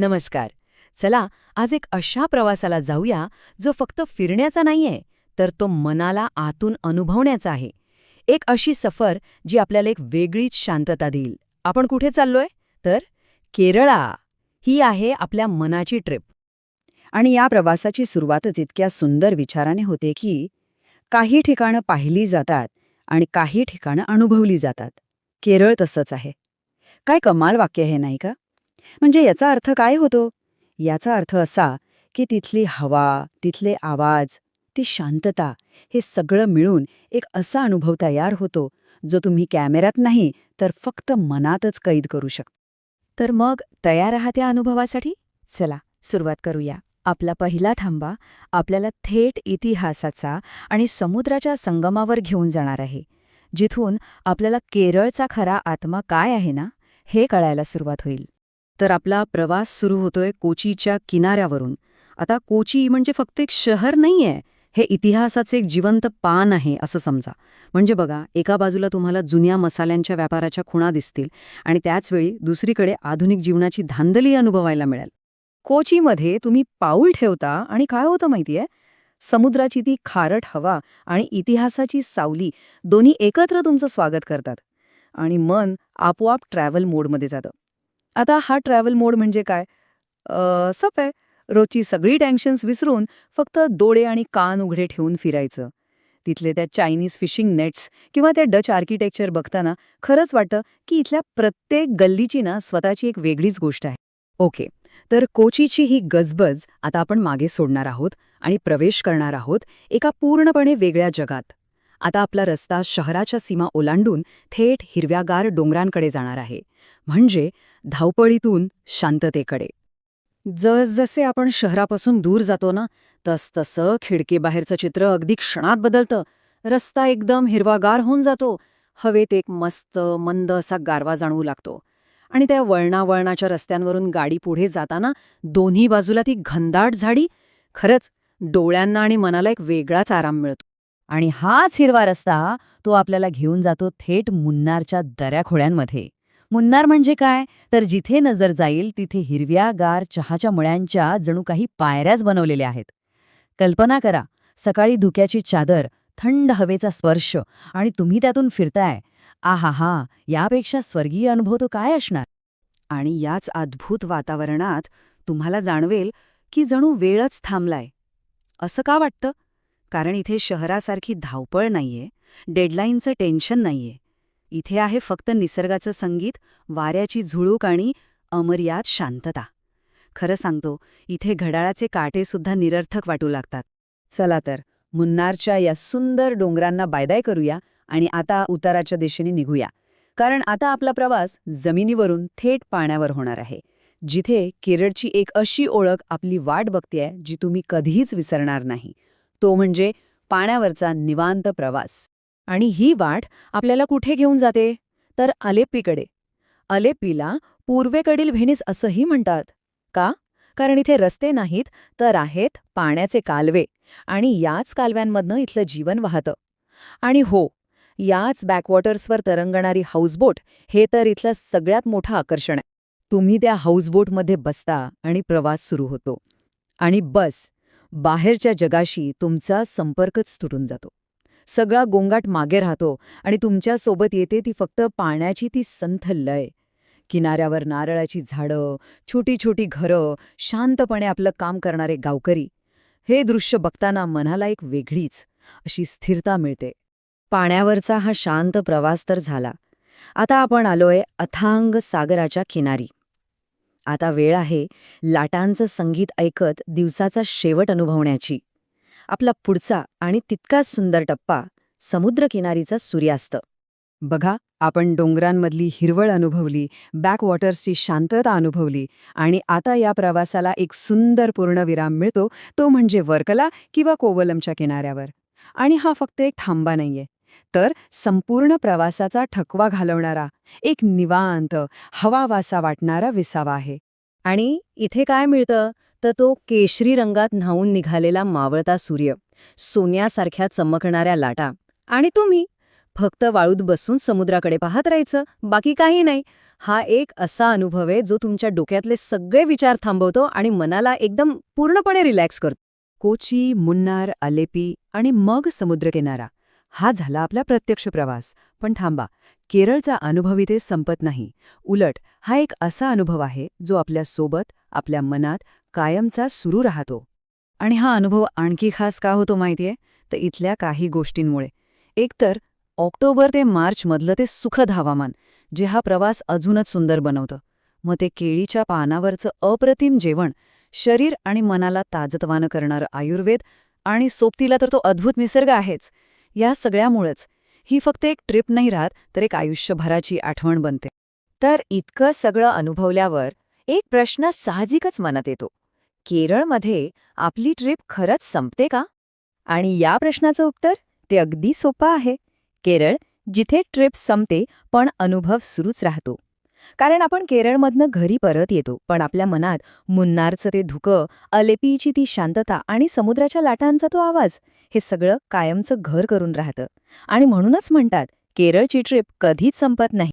नमस्कार. चला आज एक अशा प्रवासाला जाऊया जो फक्त फिरण्याचा नाहीये तर तो मनाला आतून अनुभवण्याचा आहे. एक अशी सफर जी आपल्याला एक वेगळीच शांतता देईल. आपण कुठे चाललोय? तर केरळा. ही आहे आपल्या मनाची ट्रिप. आणि या प्रवासाची सुरुवातच इतक्या सुंदर विचाराने होते की काही ठिकाणं पाहिली जातात आणि काही ठिकाणं अनुभवली जातात. केरळ तसंच आहे. काय कमाल वाक्य हे नाही का? म्हणजे याचा अर्थ काय होतो? याचा अर्थ असा की तिथली हवा तिथले आवाज ती शांतता हे सगळं मिळून एक असा अनुभव तयार होतो जो तुम्ही कॅमेऱ्यात नाही तर फक्त मनातच कैद करू शकता. तर मग तयार आहात या अनुभवासाठी? चला सुरुवात करूया. आपला पहिला थांबा. आपल्याला थेट इतिहासाचा आणि समुद्राच्या संगमावर घेऊन जाणार आहे. जिथून आपल्याला केरळचा खरा आत्मा काय आहे ना हे कळायला सुरुवात होईल. तर आपला प्रवास सुरू होतोय कोचीच्या किनाऱ्यावरून. आता कोची म्हणजे फक्त एक शहर नाहीये हे इतिहासाचे एक जिवंत पान आहे असं समजा. म्हणजे बघा एका बाजूला तुम्हाला जुन्या मसाल्यांच्या व्यापाराच्या खुणा दिसतील आणि त्याचवेळी दुसरीकडे आधुनिक जीवनाची धांदली अनुभवायला मिळेल. कोचीमध्ये तुम्ही पाऊल ठेवता आणि काय होतं माहितीये? समुद्राची ती खारट हवा आणि इतिहासाची सावली दोन्ही एकत्र तुमचं स्वागत करतात. आणि मन आपोआप ट्रॅव्हल मोडमध्ये जातं. आता हा ट्रॅव्हल मोड म्हणजे काय? सप आहे. रोजची सगळी टेन्शन्स विसरून फक्त डोळे आणि कान उघडे ठेवून फिरायचं. तिथले त्या चायनीज फिशिंग नेट्स किंवा त्या डच आर्किटेक्चर बघताना खरंच वाटतं की इथल्या प्रत्येक गल्लीची ना स्वतःची एक वेगळीच गोष्ट आहे. ओके. तर कोचीची ही गजबज आता आपण मागे सोडणार आहोत आणि प्रवेश करणार आहोत एका पूर्णपणे वेगळ्या जगात. आता आपला रस्ता शहराच्या सीमा ओलांडून थेट हिरव्यागार डोंगरांकडे जाणार आहे. म्हणजे धावपळीतून शांततेकडे. जसजसे आपण शहरापासून दूर जातो ना तसतसं खिडकीबाहेरचं चित्र अगदी क्षणात बदलतं. रस्ता एकदम हिरवागार होऊन जातो. हवेत एक मस्त मंद असा गारवा जाणवू लागतो. आणि त्या वळणावळणाच्या रस्त्यांवरून गाडी पुढे जाताना दोन्ही बाजूला ती घनदाट झाडी. खरंच डोळ्यांना आणि मनाला एक वेगळाच आराम मिळतो. आणि हाच हिरवा रस्ता तो आपल्याला घेऊन जातो थेट मुन्नारच्या दऱ्याखोळ्यांमध्ये मुन्नार म्हणजे काय? तर जिथे नजर जाईल तिथे हिरव्यागार चहाच्या मळ्यांच्या जणू काही पायऱ्याच बनवलेल्या आहेत. कल्पना करा सकाळी धुक्याची चादर थंड हवेचा स्पर्श आणि तुम्ही त्यातून फिरताय. आहा हा यापेक्षा स्वर्गीय अनुभव तो काय असणार? आणि याच अद्भुत वातावरणात तुम्हाला जाणवेल की जणू वेळच थांबलाय. असं का वाटतं? कारण इथे शहरासारखी धावपळ नाहीये डेडलाईनचं टेन्शन नाहीये. इथे आहे फक्त निसर्गाचं संगीत वाऱ्याची झुळूक आणि अमर्याद शांतता. खरं सांगतो इथे घड्याळाचे काटेसुद्धा निरर्थक वाटू लागतात. चला तर मुन्नारच्या या सुंदर डोंगरांना बायदाय करूया आणि आता उताराच्या दिशेने निघूया. कारण आता आपला प्रवास जमिनीवरून थेट पाण्यावर होणार आहे. जिथे केरळची एक अशी ओळख आपली वाट बघतेय जी तुम्ही कधीच विसरणार नाही. तो म्हणजे पाण्यावरचा निवांत प्रवास. आणि ही वाट आपल्याला कुठे घेऊन जाते? तर अलेप्पीकडे. अलेप्पीला पूर्वेकडील व्हेनिस असंही म्हणतात. का? कारण इथे रस्ते नाहीत तर आहेत पाण्याचे कालवे आणि याच कालव्यांमधनं इथलं जीवन वाहतं. आणि हो याच बॅकवॉटर्सवर तरंगणारी हाऊसबोट हे तर इथलं सगळ्यात मोठं आकर्षण आहे. तुम्ही त्या हाऊसबोटमध्ये बसता आणि प्रवास सुरू होतो. आणि बस बाहेरच्या जगाशी तुमचा संपर्कच तुटून जातो. सगळा गोंगाट मागे राहतो आणि तुमच्यासोबत येते ती फक्त पाण्याची ती संथ लय. किनाऱ्यावर नारळाची झाडं छोटी छोटी घरं शांतपणे आपलं काम करणारे गावकरी. हे दृश्य बघताना मनाला एक वेगळीच अशी स्थिरता मिळते. पाण्यावरचा हा शांत प्रवास तर झाला. आता आपण आलोय अथांग सागराच्या किनारी. आता वेळ आहे लाटांचं संगीत ऐकत दिवसाचा शेवट अनुभवण्याची. आपला पुढचा आणि तितकाच सुंदर टप्पा समुद्रकिनारीचा सूर्यास्त. बघा आपण डोंगरांमधली हिरवळ अनुभवली बॅकवॉटर्सची शांतता अनुभवली आणि आता या प्रवासाला एक सुंदर पूर्णविराम मिळतो तो म्हणजे वर्कला किंवा कोवलमच्या किनाऱ्यावर. आणि हा फक्त एक थांबा नाहीये. तर संपूर्ण प्रवासाचा ठकवा घालवणारा एक निवांत हवावासा वाटणारा विसावा आहे. आणि इथे काय मिळतं? तर तो केशरी रंगात न्हावून निघालेला मावळता सूर्य सोन्यासारख्या चमकणाऱ्या लाटा. आणि तुम्ही? फक्त वाळूत बसून समुद्राकडे पाहत राहायचं बाकी काही नाही. हा एक असा अनुभव आहे जो तुमच्या डोक्यातले सगळे विचार थांबवतो आणि मनाला एकदम पूर्णपणे रिलॅक्स करतो. कोची मुन्नार अलेपी आणि मग समुद्रकिनारा. हा झाला आपला प्रत्यक्ष प्रवास. पण थांबा केरळचा अनुभव इथे संपत नाही. उलट हा एक असा अनुभव आहे जो आपल्यासोबत आपल्या मनात कायमचा सुरू राहतो. आणि हा अनुभव आणखी खास का होतो माहितीये? तर इथल्या काही गोष्टींमुळे. एकतर ऑक्टोबर ते मार्चमधलं ते सुखद हवामान जे हा प्रवास अजूनच सुंदर बनवतं. मग ते केळीच्या पानावरचं अप्रतिम जेवण शरीर आणि मनाला ताजतवानं करणारं आयुर्वेद आणि सोबतीला तर तो अद्भुत निसर्ग आहेच. या सगळ्यामुळंच ही फक्त एक ट्रिप नाही राहत तर एक आयुष्यभराची आठवण बनते. तर इतकं सगळं अनुभवल्यावर एक प्रश्न साहजिकच मनात येतो. केरळमध्ये आपली ट्रिप खरंच संपते का? आणि या प्रश्नाचं उत्तर ते अगदी सोपं आहे. केरळ जिथे ट्रिप संपते पण अनुभव सुरूच राहतो. कारण आपण केरळमधनं घरी परत येतो पण आपल्या मनात मुन्नारचं ते धुकं अलेपीची ती शांतता आणि समुद्राच्या लाटांचा तो आवाज हे सगळं कायमचं घर करून राहतं. आणि म्हणूनच म्हणतात केरळची ट्रिप कधीच संपत नाही.